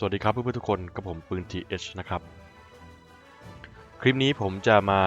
สวัสดีครับเพื่อนๆทุกคนกับผมปืน TH นะครับ คลิปนี้ผมจะมา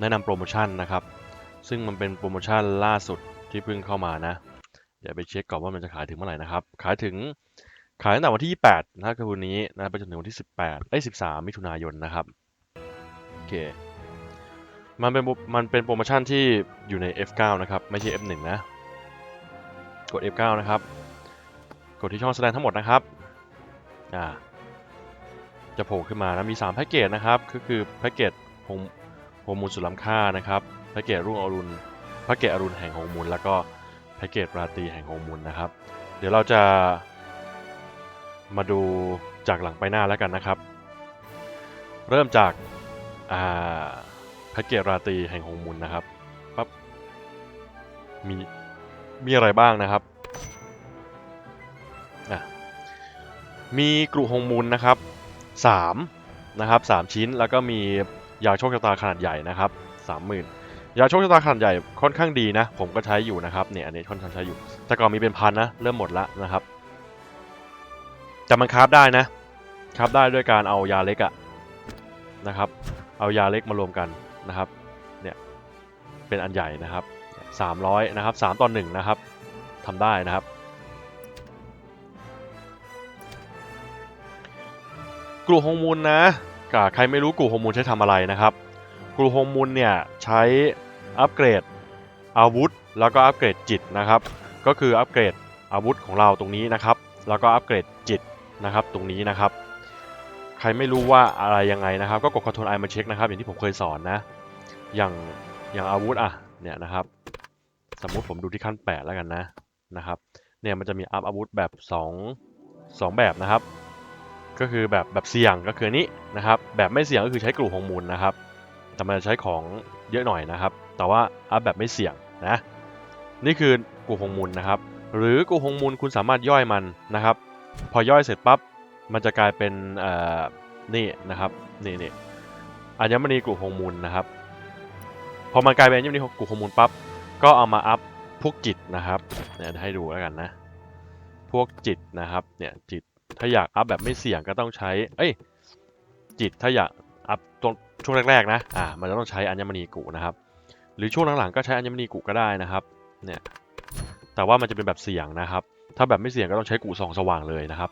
แนะนำโปรโมชั่นนะครับ ซึ่งมันเป็นโปรโมชั่นล่าสุดที่เพิ่งเข้ามานะ เดี๋ยวไปเช็คก่อนว่ามันจะขายถึงเมื่อไหร่นะครับ ขายถึงขายตั้งแต่วันที่ 28นะคือวันนี้นะไปจนถึงวันที่ 18เอ้13 มิถุนายนนะครับโอเคมันเป็นมันเป็นโปรโมชั่นที่อยู่ใน F9 นะครับ ไม่ใช่ F1 นะ กด F9 นะครับ กดที่ช่องแสดงทั้งหมดนะครับ อ่าจะโผล่ขึ้นมานะมี 3 แพ็กเกจนะครับ ก็คือแพ็กเกจโฮมโฮมูลสุดล้ำค่านะครับแพ็กเกจรุ่งอรุณแพ็กเกจอรุณแห่งโฮมูลแล้วก็แพ็กเกจราตรีแห่งโฮมูลนะครับ เดี๋ยวเราจะมาดูจากหลังไปหน้าแล้วกันนะครับ เริ่มจากอ่าแพ็กเกจราตรีแห่งโฮมูลนะครับปั๊บมีมีอะไรบ้างนะครับ มีกรุหงมูลนะครับ3นะครับ3ชิ้น แล้วก็มียาโชคชะตาขนาดใหญ่นะครับ30,000ยาโชคชะตาขนาดใหญ่ค่อนข้างดีนะ ผมก็ใช้อยู่นะครับเนี่ยอันนี้ค่อนข้างใช้อยู่ แต่ก่อนมีเป็นพันนะ เริ่มหมดละนะครับแต่มันคราฟได้นะคราฟได้ด้วยการเอายาเล็กอะนะครับ เอายาเล็กมารวมกันนะครับเนี่ยเป็นอันใหญ่นะครับ300นะครับ3ต่อ1นะครับทำได้นะครับ กลูโฮงมูลนะกใครไม่รู้กลูโฮงมูลใช้ทำอะไรนะครับกลูโฮงมูลเนี่ยใช้อัปเกรดอาวุธ แล้วก็อัปเกรดจิตนะครับ ก็คืออัปเกรดอาวุธของเราตรงนี้นะครับ แล้วก็อัปเกรดจิตนะครับตรงนี้นะครับ ใครไม่รู้ว่าอะไรยังไงนะครับ ก็กด Ctrl I มาเช็คนะครับอย่างที่ผมเคยสอนนะ อย่างอย่างอาวุธอะเนี่ยนะครับ สมมุติผมดูที่ขั้น 8 แล้วกันนะนะครับ เนี่ยมันจะมีอัพอาวุธแบบ 2 2 แบบนะครับ ก็คือแบบแบบเสี่ยงก็คือนนี้นะครับแบบไม่เสี่ยงก็คือใช้กลุ่มของมูลนะครับแต่มันจะใช้ของเยอะหน่อยนะครับ แต่ว่าอัพแบบไม่เสี่ยงนะนี่คือกลุ่มของมูลนะครับ หรือกลุ่มของมูลคุณสามารถย่อยมันนะครับ พอย่อยเสร็จปั๊บมันจะกลายเป็นเอ่อนี่นะครับนี่นี่อัญมณีกลุ่มของมูลนะครับพอมันกลายเป็นอัญมณีกลุ่มของมูลปั๊บก็เอามาอัพพวกจิตนะครับเนี่ยให้ดูแล้วกันนะ พวกจิตนะครับเนี่ยจิต ถ้าอยากอัพแบบไม่เสี่ยงก็ต้องใช้ เอ้ย จิตถ้าอยากอัพตรงช่วงแรกๆนะ อ่า มันจะต้องใช้อัญมณีกุนะครับ หรือช่วงหลังๆก็ใช้อัญมณีกุก็ได้นะครับ เนี่ย แต่ว่ามันจะเป็นแบบเสี่ยงนะครับ ถ้าแบบไม่เสี่ยงก็ต้องใช้กุสองสว่างเลยนะครับ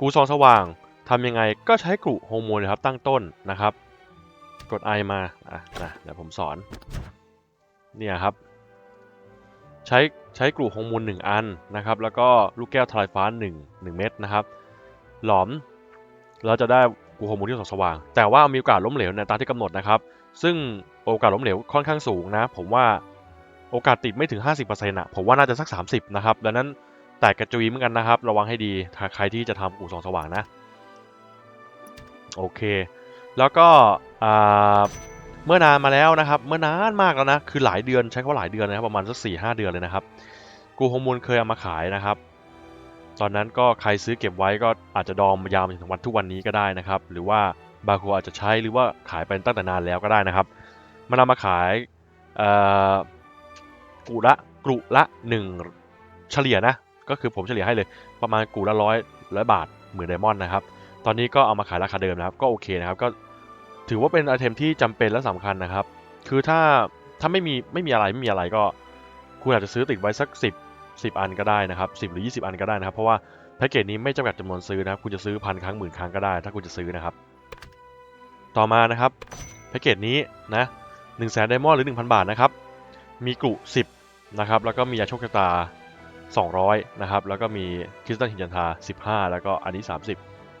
กุสองสว่างทำยังไงก็ใช้กุโฮโมนนะครับ ตั้งต้นนะครับ กด I มา อะนะเดี๋ยวผมสอน เนี่ยครับ ใช้ ใช้กลุ่มฮงมูล 1 อันนะครับ แล้วก็ลูกแก้วทลายฟ้า 1 1 เม็ดนะครับ หลอมเราจะได้กลุ่มฮงมูลที่สองสว่าง แต่ว่ามีโอกาสล้มเหลวในตามที่กำหนดนะครับ ซึ่งโอกาสล้มเหลวค่อนข้างสูงนะ ผมว่าโอกาสติดไม่ถึง 50%อะผมว่าน่าจะสัก 30 นะครับ ดังนั้นแตกกระจุยเหมือนกันนะครับ ระวังให้ดีถ้าใครที่จะทำกลุ่มสองสว่างนะ โอเค แล้วก็อ่า เมื่อนานมาแล้วนะครับ เมื่อนานมากแล้วนะ คือหลายเดือนใช้คำว่าหลายเดือนนะครับประมาณสักสี่ห้าเดือนเลยนะครับ กูฮงมูลเคยเอามาขายนะครับ ตอนนั้นก็ใครซื้อเก็บไว้ก็อาจจะดองยาวมาถึงวันทุกวันนี้ก็ได้นะครับ หรือว่าบางคนอาจจะใช้หรือว่าขายไปตั้งแต่นานแล้วก็ได้นะครับ มันเอามาขายกรุละกุละหนึ่งเฉลี่ยนะ ก็คือผมเฉลี่ยให้เลยประมาณกรุละร้อยร้อยบาทหมื่นไดมอนด์นะครับ ตอนนี้ก็เอามาขายราคาเดิมนะครับ ก็โอเคนะครับ ก็ ถือว่าเป็นไอเทมที่จำเป็นและสำคัญนะครับ คือถ้าถ้าไม่มีไม่มีอะไรไม่มีอะไรก็ คุณอาจจะซื้อติดไว้สัก 10 10 อันก็ได้นะครับ10 หรือ 20 อันก็ได้นะครับ เพราะว่าแพ็กเกจนี้ไม่จำกัดจำนวนซื้อนะครับ คุณจะซื้อพันครั้งหมื่นครั้งก็ได้ ถ้าคุณจะซื้อนะครับ ต่อมานะครับแพ็กเกจนี้นะ1 0 0 0 0แสนไดมอนด์หรือ 1,000 บาทนะครับ มีกรุ10นะครับ แล้วก็มียาโชคชะตา 200 นะครับ แล้วก็มีคริสตัลหินจันทา 15 แล้วก็อันนี้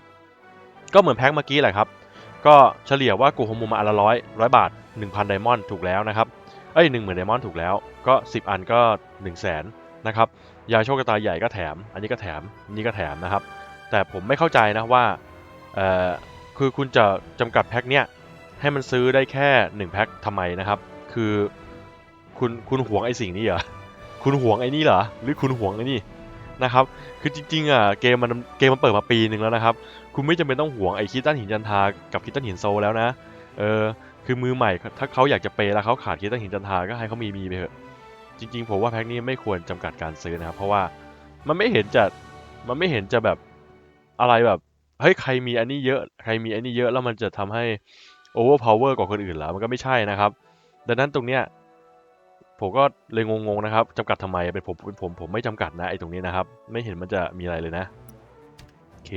30 ก็เหมือนแพ็คเมื่อกี้แหละครับ ก็เฉลี่ยว่ากูฮงมูมาอันละร้อยร้อยบาท 1,000ไดมอนด์ถูกแล้วนะครับเอ้ยหนึ่งหมื่นไดมอนด์ถูกแล้วก็ 10 อันก็ 1 0 0 0 0แสนนะครับยาโชคกระตาใหญ่ก็แถม อันนี้ก็แถมนนี้ก็แถมนะครับ แต่ผมไม่เข้าใจนะว่าเอ่อคือคุณจะจำกัดแพ็คเนี้ยให้มันซื้อได้แค่ 1 แพ็คทำไมนะครับ คือคุณคุณหวงไอ้สิ่งนี้เหรอคุณหวงไอ้นี่เหรอหรือคุณหวงไอ้นี่ นะครับ คือจริงๆอะเกมมันเกมมันเปิดมาปีหนึ่งแล้วนะครับ คุณไม่จำเป็นต้องห่วงไอ้คิดตันหินจันทากับคิดตันหินโซแล้วนะ เออ คือมือใหม่ถ้าเขาอยากจะเปย์แล้วเขาขาดคิดตันหินจันทาก็ให้เขามีมีไปเถอะ จริงๆผมว่าแพ็คนี้ไม่ควรจำกัดการซื้อนะครับ เพราะว่ามันไม่เห็นจะมันไม่เห็นจะแบบอะไรแบบเฮ้ยใครมีอันนี้เยอะใครมีอันนี้เยอะแล้วมันจะทำให้ overpower กว่าคนอื่นเหรอมันก็ไม่ใช่นะครับ ดังนั้นตรงเนี้ย ผมก็เลยงงๆนะครับจำกัดทำไมเป็นผมเป็นผมผมไม่จำกัดนะไอ้ตรงนี้นะครับ ไม่เห็นมันจะมีอะไรเลยนะโอเค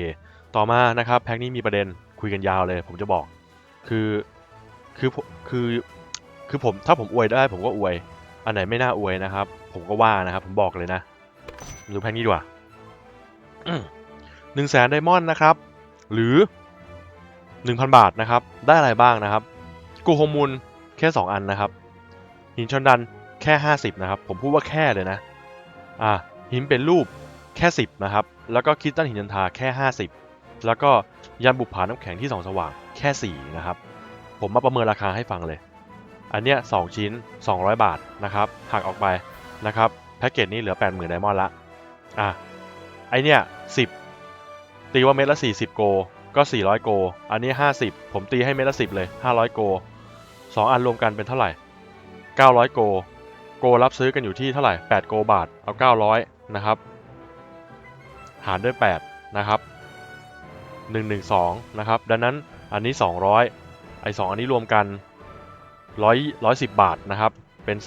ต่อมานะครับแพ็กนี้มีประเด็นคุยกันยาวเลย ผมจะบอก คือคือคือคือผมถ้าผมอวยได้ ผมก็อวย อันไหนไม่น่าอวยนะครับ ผมก็ว่านะครับ ผมบอกเลยนะดูแพ็กนี้ดีกว่าหนึ่งแสนไดมอนด์นะครับ หรือ 1,000 บาทนะครับ ได้อะไรบ้างนะครับ กูโฮมูลแค่ 2 อันนะครับ หินชอนดัน ค่ 50 นะครับ ผมพูดว่าแค่เลยนะ อ่า หินเป็นรูปแค่ 10 นะครับ แล้วก็คิดตันหินยันทาแค่ 50 แล้วก็ยันบุปผาน้ำแข็งที่2สว่างแค่ 4 นะครับ ผมมาประเมินราคาให้ฟังเลย อันเนี้ย2ชิ้น 200 บาทนะครับหักออกไปนะครับแพ็กเกจนี้เหลือ 80,000ไดมอนด์ละ อะ ไอเนี้ย10 ตีว่าเม็ดละ 40 โก ก็ 400 โก อันนี้ 50 ผมตีให้เม็ดละ 10 เลย 500 โก 2 อันรวมกันเป็นเท่าไหร่ 900 โก โกรับซื้อกันอยู่ที่เท่าไหร่ 8 โกบาท เอา 900 นะครับ หารด้วย 8 นะครับ 112 นะครับ ดังนั้นอันนี้ 200 ไอ้ 2 อันนี้รวมกัน 100 110 บาทนะครับ เป็น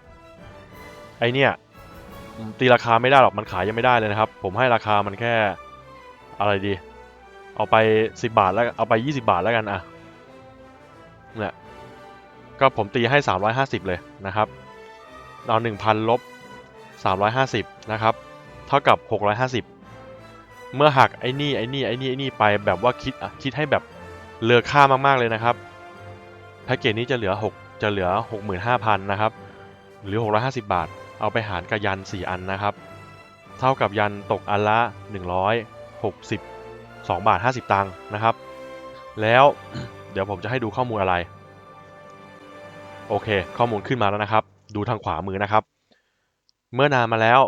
310 ไอเนี่ย ตีราคาไม่ได้หรอก มันขายยังไม่ได้เลยนะครับ ผมให้ราคามันแค่อะไรดี เอาไป 10 บาทแล้ว เอาไป 20 บาทแล้วกันอะเนี่ยก็ผมตีให้ 350 เลยนะครับ เอา1,000ลบ350นะครับ เท่ากับ 650 เมื่อหักไอ้นี่ไอ้นี่ไอ้นี่ไอ้นี่ไปแบบว่าคิดคิดให้แบบเลือค่ามากๆเลยนะครับแพ็กเกจนี้จะเหลือ 6 จะเหลือ 65,000นะครับหรือ 650 บาท เอาไปหารกับยัน 4 อันนะครับ เท่ากับยันตกอันละ 160 2บาท 50 ตังค์นะครับ แล้วเดี๋ยวผมจะให้ดูข้อมูลอะไร โอเค ข้อมูลขึ้นมาแล้วนะครับ ดูทางขวามือนะครับ เมื่อนานมาแล้ว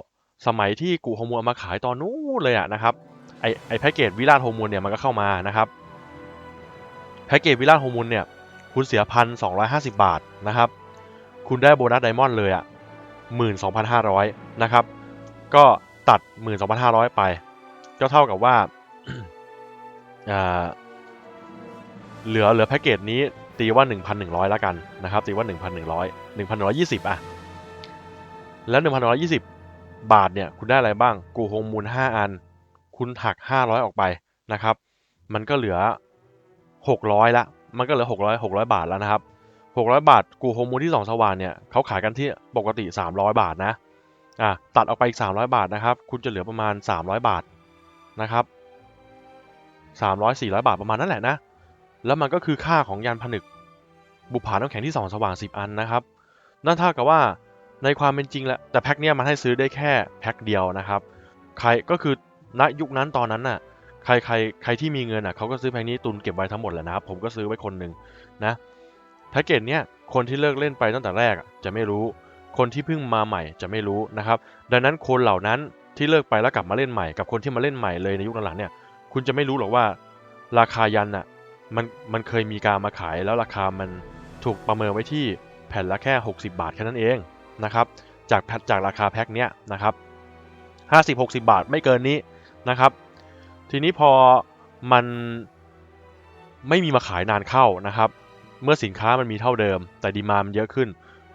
สมัยที่กูโฮมูลเอามาขายตอนนู้นเลยอะนะครับไอไอแพ็กเกจวิลาโฮมูลเนี่ยมันก็เข้ามานะครับแพ็กเกจวิลาโฮมูลเนี่ยคุณเสียพันสองบาทนะครับ คุณได้โบนัสไดมอนด์เลยอะหมื่นสองพันห้าร้อยนะครับ ก็ตัดหมื่นสองพันห้าร้อยไป ก็เท่ากับว่าเหลือเหลือแพ็กเกจนี้ ตีว่า 1,100แล้วกันนะครับตีว่า 1,100 1,120อะแล้ว 1,120 บาทเนี่ยคุณได้อะไรบ้าง กูฮงมูล 5 อัน คุณหัก 500 ออกไปนะครับ มันก็เหลือ 600 ละ มันก็เหลือ 600 600 บาทแล้วนะครับ 600 บาท กูฮงมูลที่ 2 สว่านเนี่ยเขาขายกันที่ปกติ 300 บาทนะอะตัดออกไปอีก 300 บาทนะครับ คุณจะเหลือประมาณ 300 บาทนะครับ300 400 บาทประมาณนั้นแหละนะ แล้วมันก็คือค่าของยานผนึก บุปผาน้ำแข็งที่2สว่าง 10 อันนะครับ นั่นเท่ากับว่าในความเป็นจริงแล้วแต่แพ็คเนี้ยมันให้ซื้อได้แค่แพ็คเดียวนะครับ ใครก็คือณยุคนั้นตอนนั้นน่ะใครใครใครที่มีเงินอะเขาก็ซื้อแพ็คนี้ตุนเก็บไว้ทั้งหมดแหละนะครับ ผมก็ซื้อไว้คนหนึ่งนะแพ็กเกจเนี้ยคนที่เลิกเล่นไปตั้งแต่แรกจะไม่รู้ คนที่เพิ่งมาใหม่จะไม่รู้นะครับ ดังนั้นคนเหล่านั้นที่เลิกไปแล้วกลับมาเล่นใหม่กับคนที่มาเล่นใหม่เลยในยุคหลังๆเนี่ย คุณจะไม่รู้หรอกว่าราคายันอะ มันมันเคยมีการมาขายแล้วราคามันถูกประเมินไว้ที่แผ่นละแค่ 60 บาทแค่นั้นเองนะครับ จากแพ็คจากราคาแพ็คเนี้ยนะครับ50-60 บาทไม่เกินนี้นะครับ ทีนี้พอมันไม่มีมาขายนานเข้านะครับ เมื่อสินค้ามันมีเท่าเดิม แต่ดีมามันเยอะขึ้น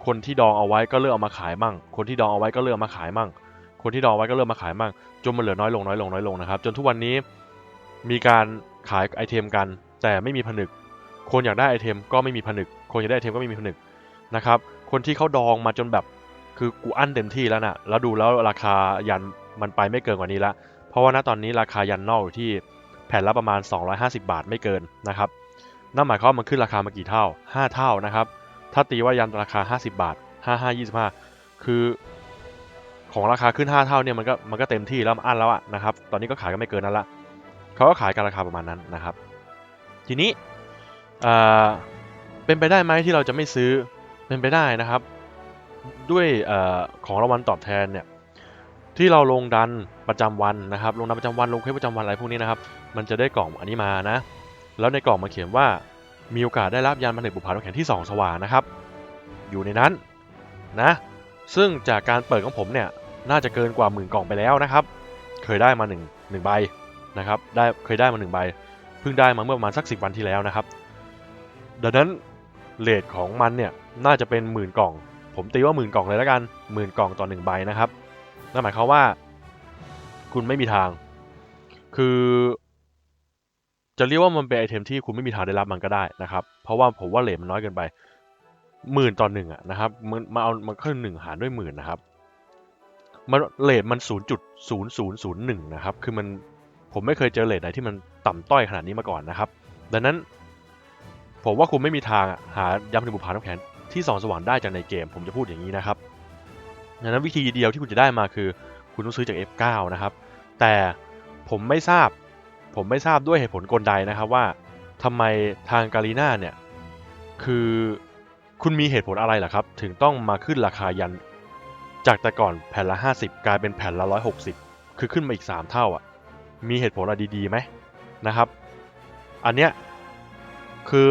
คนที่ดองเอาไว้ก็เลิกเอามาขายมั่ง คนที่ดองเอาไว้ก็เลิกเอามาขายมั่ง คนที่ดองไว้ก็เลิกมาขายมั่ง จนมันเหลือน้อยลงน้อยลงน้อยลงนะครับ จนทุกวันนี้มีการขายไอเทมกัน แต่ไม่มีผนึก คนอยากได้ไอเทมก็ไม่มีผนึก คนอยากได้ไอเทมก็ไม่มีผนึกนะครับ คนที่เขาดองมาจนแบบคือกูอั้นเต็มที่แล้วนะ่ะ แล้วดูแล้วราคายันมันไปไม่เกินกว่านี้ละ เพราะว่าณตอนนี้ราคายันนอกอยู่ที่แผ่นละประมาณ 250 บาทไม่เกินนะครับนั่นหมายความว่ามันขึ้นราคามากี่เท่า 5 เท่านะครับ ถ้าตีว่ายันราคา 50 บาท 55 25 คือ ของราคาขึ้น 5 เท่าเนี่ยมันก็มันก็เต็มที่แล้วมันอั้นแล้วอะนะครับ ตอนนี้ก็ขายกันไม่เกินนั้นละเขาก็ขายกันราคาประมาณนั้นนะครับ ทีนี้เป็นไปได้ไหมที่เราจะไม่ซื้อเป็นไปได้นะครับ ด้วยอของรางวัลตอบแทนเนี่ยที่เราลงดันประจำวันนะครับ ลงดันประจำวันลงเควสประจำวันอะไรพวกนี้นะครับ มันจะได้กล่องอันนี้มานะ แล้วในกล่องมันเขียนว่ามีโอกาสได้รับยานผนึกบุปผาน้ำแข็งที่ 2 สว่างนะครับ อยู่ในนั้นนะ ซึ่งจากการเปิดของผมเนี่ยน่าจะเกินกว่าหมื่นกล่องไปแล้วนะครับ เคยได้มา1 1ใบนะครับ ได้เคยได้มาหนึ่งใบ พิ่งได้มาเมื่อประมาณสักสิวันที่แล้วนะครับ ดังนั้นเลทของมันเนี่ยน่าจะเป็นหมื่นกล่อง ผมตีว่าหมื่นกล่องเลยแล้วกันหมื่นกล่องต่อหนึ่งใบนะครับนั่นหมายความว่า คุณไม่มีทาง คือ จะเรียกว่ามันเป็นไอเทมที่คุณไม่มีทางได้รับมันก็ได้นะครับ เพราะว่าผมว่าเลทมันน้อยเกินไปหมื่นต่อหนึ่งอะนะครับมันมาเอามันขึ้นหนึ่งหารด้วยหมื่นนะครับมันเลทมันศูนย์จุดศูนย์ศูนย์ศูนย์หนึ่งนะครับ คือมัน ผมไม่เคยเจอเลทไหนที่มันต่ำต้อยขนาดนี้มาก่อนนะครับ ดังนั้น ผมว่าคุณไม่มีทางหายำในบุพผาน้ำแข็งที่สองสว่างได้จากในเกม ผมจะพูดอย่างนี้นะครับดังนั้นวิธีเดียวที่คุณจะได้มาคือ คุณต้องซื้อจาก F9 นะครับ แต่ผมไม่ทราบ ผมไม่ทราบด้วยเหตุผลกลใดนะครับว่าทำไมทางกาลีนาเนี่ยคือคุณมีเหตุผลอะไรล่ะครับ ถึงต้องมาขึ้นราคายัน จากแต่ก่อนแผ่นละ 50 กลายเป็นแผ่นละ 160 คือขึ้นมาอีก 3 เท่าอะ มีเหตุผลอะไรดีๆไหมนะครับ อันเนี้ยคือ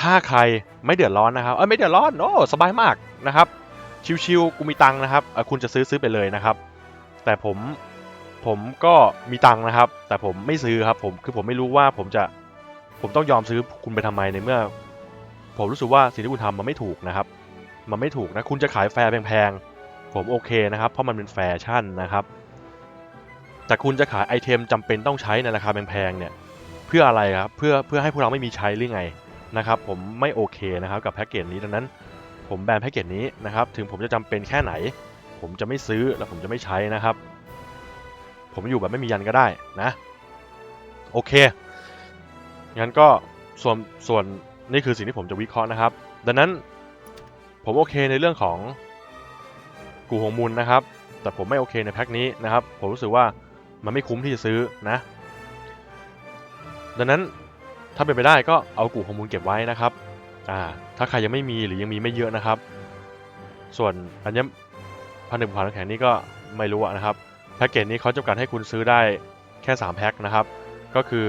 ถ้าใครไม่เดือดร้อนนะครับเอ้ยไม่เดือดร้อนโอ้สบายมากนะครับ ชิวๆกูมีตังค์นะครับเออคุณจะซื้อซื้อไปเลยนะครับ แต่ผมผมก็มีตังค์นะครับ แต่ผมไม่ซื้อครับผมคือผมไม่รู้ว่าผมจะผมต้องยอมซื้อคุณไปทำไมในเมื่อ ผมรู้สึกว่าสิ่งที่คุณทำมันไม่ถูกนะครับ มันไม่ถูกนะคุณจะขายแฟร์แพงๆผมโอเคนะครับ เพราะมันเป็นแฟชั่นนะครับ แต่คุณจะขายไอเทมจำเป็นต้องใช้ในราคาแพงๆเนี่ยเพื่ออะไรครับเพื่อเพื่อให้พวกเราไม่มีใช้หรือไงนะครับผมไม่โอเคนะครับกับแพ็กเกจนี้ดังนั้น ผมแบนแพ็กเกจนี้นะครับถึงผมจะจำเป็นแค่ไหน ผมจะไม่ซื้อและผมจะไม่ใช้นะครับ ผมอยู่แบบไม่มียันก็ได้นะโอเคงั้นก็ส่วนส่วนนี่คือสิ่งที่ผมจะวิเคราะห์นะครับ ดังนั้นผมโอเคในเรื่องของกูหงมูลนะครับ แต่ผมไม่โอเคในแพ็คนี้นะครับ ผมรู้สึกว่า มันไม่คุ้มที่จะซื้อนะ ดังนั้นถ้าเป็นไปได้ก็เอากูหงมูลเก็บไว้นะครับอ่าถ้าใครยังไม่มีหรือยังมีไม่เยอะนะครับ ส่วนอันนี้พันหนึ่งพันแข็งนี่ก็ไม่รู้นะครับแพ็กเกจนี้เขาจำกัดให้คุณซื้อได้แค่ 3 แพ็คนะครับ ก็คือ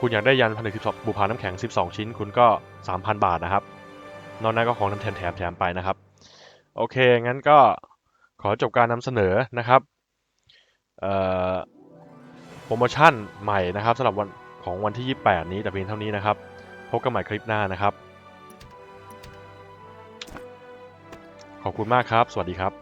คุณอยากได้ยันพันหนึ่งสิบสองบุพาน้ำแข็ง 12 ชิ้น คุณก็ 3,000 บาทนะครับ นอกนั้นก็ของแถมแถมแถมไปนะครับ โอเค งั้นก็ขอจบการนำเสนอนะครับ โปรโมชั่นใหม่นะครับสำหรับวันของวันที่ 28 นี้แต่เพียงเท่านี้นะครับ พบกันใหม่คลิปหน้านะครับ ขอบคุณมากครับ สวัสดีครับ